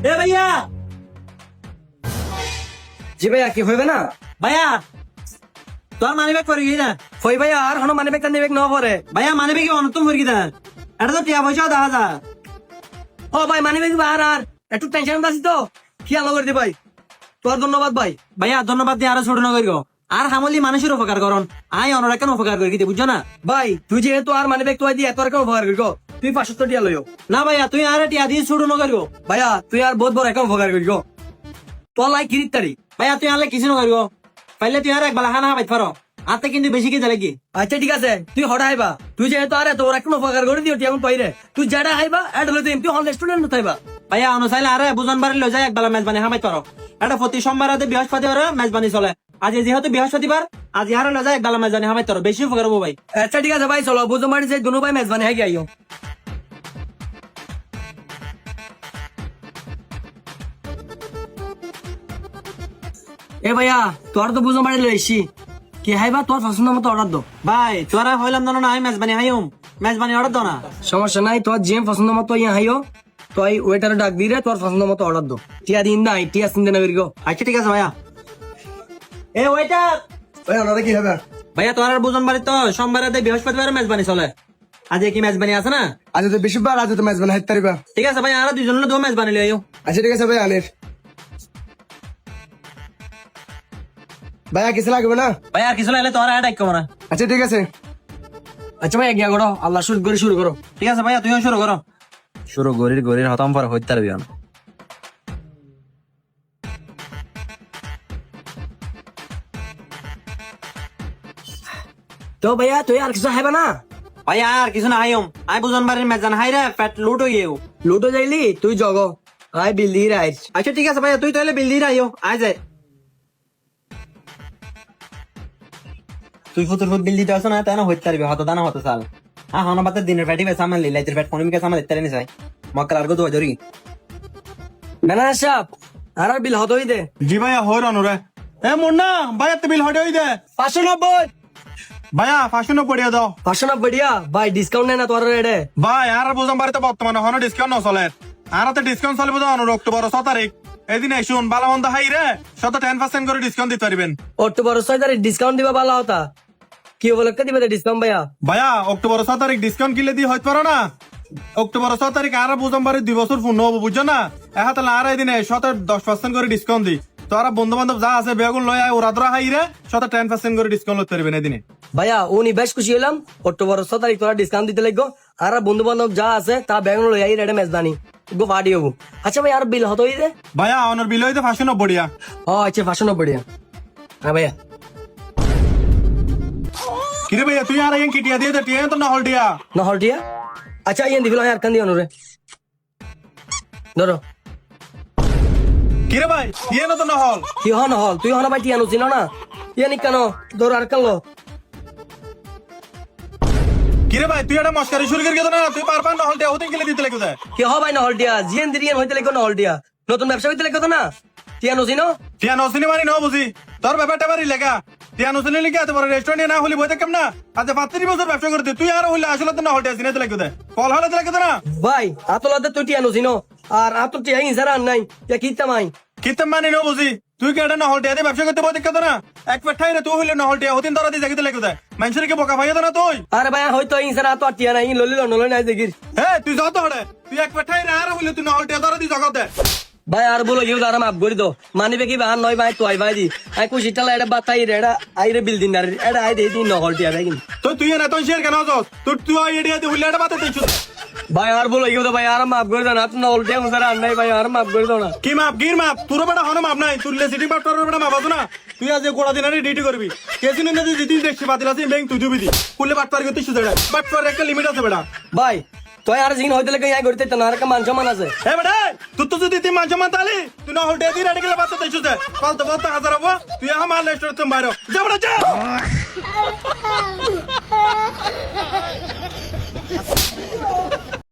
এ ভাইয়া! জি ভাইয়া কি হইবে না? ভাইয়া! তোর মানি ব্যাগ করে না হই ভাইয়া আর হনো মানে বেকার নিবেক ন পরে। ভাইয়া মানি ব্যাগে অনতম করে গিয়ে এটা তো টিয়া পয়সা দেখা যা ও ভাই মানে বেক আর আর? একটু টেনশন আছি তো? খেয়াল করে দি ভাই। তোর ধন্যবাদ ভাই। ভাইয়া ধন্যবাদ দিয়ে আরও ছোট না করিও। আর হামলি মানুষের উপকার করন। আই অনরা কেন উপকার করি বুঝছ না? ভাই তুই যেহেতু আর মানে বেক তুই দিয়ে তোর উপকার করিস তুই পাঁচশো টিয়া লইও। না ভাইয়া তুই আর টিয়া দিয়ে ছোট না করিও ভাইয়া তুই আর বহুত বড় এখন উপকার করিস তোর লাই কিরিত তারি ভাইয়া তুই আনলে কিছু না করিও পাইলে তুই আর একবেলা খানা খাবাই পারো। আতে কিন্তু বেশি কি দিলে কি আচ্ছা ঠিক আছে। তুই হঠাৎ আইবা তুই যেহেতু আরে তোর এখন উপকার করে দিও টিয়া পাইরে। তুই যেটা আইবা এটা লইতে তুই হল রেস্টুরেন্ট নতাইবা ভাইয়া অনুসাইলে আরে বুজন বাড়ি লই যায় একবেলা মেজবানি খামাই পারো। এটা প্রতি সোমবার হতে বৃহস্পতিবার মেজবানি চলে। আজ যেহেতু বৃহস্পতিবার আজ ইহারে লই যায় একবেলা মেজবানি খামাই পারো। বেশি উপকার হব ভাই। আচ্ছা ঠিক আছে ভাই চলো বুঝো মারি যে দুনো ভাই মেজবানি হয়ে আইও এ ভাইয়া তোর তো বুঝো মারি লইছি। কি হাইবা? তোর পছন্দ মতো অর্ডার দো। ভাই তোরা হইলাম না না আমি মেজবানি হাইম মেজবানি অর্ডার দাও না। সমস্যা নাই তোর যে পছন্দ মতো ইয়া হাইও তুই ওয়েটার ডাক দিরে তোর পছন্দ মতো অর্ডার দো। টিয়া দিন নাই টিয়া চিন্তা না করিগো আচ্ছা ঠিক আছে ভাইয়া। এ ওইটার ভাই ওনারা কি হবে ভাইয়া তোর আর বুজন বাড়ি তো সোমবার হতে বৃহস্পতিবার মেজবানি চলে। আজ কি মেজবানি আছে না? আজ তো বেশিবার আজ তো ম্যাচ বানা হাইতে ঠিক আছে ভাই আর দুজন দু মেজবানি লই আইও আচ্ছা ঠিক আছে ভাই আনির ভাইয়া কিছু লাগবে না? ভাই আর কিছু লাগলে তোর আর ডাক না। আচ্ছা ঠিক আছে। আচ্ছা ভাই গিয়া করো। আল্লাহ শুরু করে শুরু করো। ঠিক আছে ভাইয়া তুইও শুরু করো। শুরু গরির গরির হতাম পর হইতে পারবি না তো ভাইয়া তুই আর কিছু হাইবা না? ভাইয়া আর কিছু না হাইম। আই বুজন বাড়ির মেজান হাই রে পেট লুট হয়ে গেও। লুটো যাইলি তুই জগ। আই বিল্লি রাইস আচ্ছা ঠিক আছে ভাইয়া তুই তাহলে বিল দিয়ে আইও। আয় যায় তুই ফুতুর ফুট বিল দিতে আসো না? তাই না হইতে পারবি হতো দানা হতো সাল হ্যাঁ হন বাতে দিনের পেটি বেসা আমার লিলাইতের পেট কোন মিকে সামান দিতে নিসাই মক্কাল আর গো সাপ আর বিল হতই দে জি ভাইয়া হই রানুরে এ মুন্না ভাইয়া তো বিল হটে দে পাঁচশো নব্বই। ভাইয়া পাঁচশো পড়িয়ে দাও। নব্বই দিয়া? ভাই ডিসকাউন্ট নেই না তোর রেডে ভাই আর বুঝাম বাড়িতে বর্তমানে হন ডিসকাউন্ট নচলে। আর তো ডিসকাউন্ট চলিব জানো অক্টোবর ছ তারিখ। এদিন শুন বালা মন্দ হাই রে শত টেন পার্সেন্ট করে ডিসকাউন্ট দিতে পারবেন। অক্টোবর ছয় তারিখ ডিসকাউন্ট দিবা ভালো হতা। কি উপলক্ষে দিবে ডিসকাউন্ট ভাইয়া? ভাইয়া অক্টোবর ছ তারিখ ডিসকাউন্ট কিলে দিয়ে হইতে পারো না। অক্টোবর ছ তারিখ আর দুই বছর পূর্ণ হব বুঝছ না? এখন তাহলে আর এদিনে শত দশ পার্সেন্ট করে ডিসকাউন্ট দি। তোরা বন্ধু বান্ধব যা আছে বেগুন লয় আয় ওরা ধরা হাই রে শত টেন পার্সেন্ট করে ডিসকাউন্ট লইতে পারবেন এদিনে। ভাইয়া উনি বেশ খুশি হলাম অক্টোবর ছয় তারিখ তোরা ডিসকাউন্ট দিতে লাগবো। আর বন্ধু বান্ধব যা আছে তা ব্যাগ লই আই রেডে মেজদানি গো ফাটি হব আচ্ছা ভাই আর বিল হতই দে ভাইয়া অনার বিল হইতে পাঁচশো নব্বইয়া ও আচ্ছা পাঁচশো নব্বই দিয়া হ্যাঁ ভাইয়া। কিরে ভাইয়া তুই আর এখন কিটিয়া দিয়ে টিয়া তো না হলটিয়া নহল টিয়া? আচ্ছা ইয়ে দিবিল আর কান দিও রে ধরো। কিরে ভাই ইয়ে না তো না হল কি হন হল তুই হন ভাই টিয়া না? ইয়ে নি কেন ধর আর কান লো কিরে ভাই তুই একটা মস্কারি শুরু করে না? তুই পারবার না হলটিয়া ওদিন গেলে দিতে লাগবে কি হ ভাই নহল টিয়া জিয়েন দিরিয়েন হইতে লাগো নহল টিয়া নতুন ব্যবসা হইতে লাগো না? টিয়া নুচিন টিয়া নসিনি মারি ন বুঝি। তোর ব্যাপারটা বাড়ি লেগা। টিয়া নসিনি লিখে এত বড় রেস্টুরেন্টে না হলি বইতে কেমন না? আজ পাঁচ বছর ব্যবসা করতে তুই আর হইলে আসলে তো না হলটিয়া সিনেতে লাগবে কল হলে লাগবে না? ভাই আতলাতে তুই টিয়া নুচিন আর আতর টিয়া ইনসারা আর নাই। টিয়া কিতা মাই কিতে মানি ন বুঝি। তুই কে না হলটিয়া দিয়ে ব্যবসা করতে বইতে না? এক পেঠাই রে তুই হইলে না হলটিয়া হতিন তোরা দিয়ে জাগিতে লাগবে মানুষের কি বোকা ভাইয়া না তুই? আরে ভাই হয়তো ইনসারা তো আর টিয়া নাই ললিল নলই নাই দেখির হ্যাঁ তুই যত হড়ে তুই এক পেঠাই রে আর হইলে তুই না হলটিয়া তোরা দিয়ে জগতে ভাই আর বলো ইউ দাঁড়া মাফ করে দো মানিবে কি বাহার নয় ভাই তো আই ভাই দি। আই কুছি টালা এটা বাতাই রে এটা আই রে বিল দিন এটা আই দে দিন নহল টিয়া ভাই তো তুই না তুই শেয়ার কেন আছস? তুই তুই আইডিয়া দিয়ে হইলে এটা বাতে দিছু ভাই আর বলো ইউ ভাই আর মাফ করে দাও না তুমি নহল টিয়া মুসারা আর নাই ভাই আর মাফ করে দাও না। কি মাপ গির মাপ? তোর বেটা হন মাপ নাই তুই সিটি মাপ তোর বেটা মাপ আছে না? তুই আজ গোড়া দিন ডিউটি করবি। কেসিন না যদি দিন দেখছি বাতিল আছে ব্যাংক তুই দিবি দি। কুলে বাট পার করতে সুদে বাট পার একটা লিমিট আছে বেটা। ভাই তুই আর জিন হইতে লাগে ইয়া করতে না আর কা মান সম্মান আছে। এ বেটা তুই তো যদি তুই মাঝে মাতালি তুই না হোল্ডে দি রেডি গেলে বাত দিছু দে কাল তো বহুত হাজার হব। তুই আমার লেস্টর তুমি বাইরো। যা বেটা যা!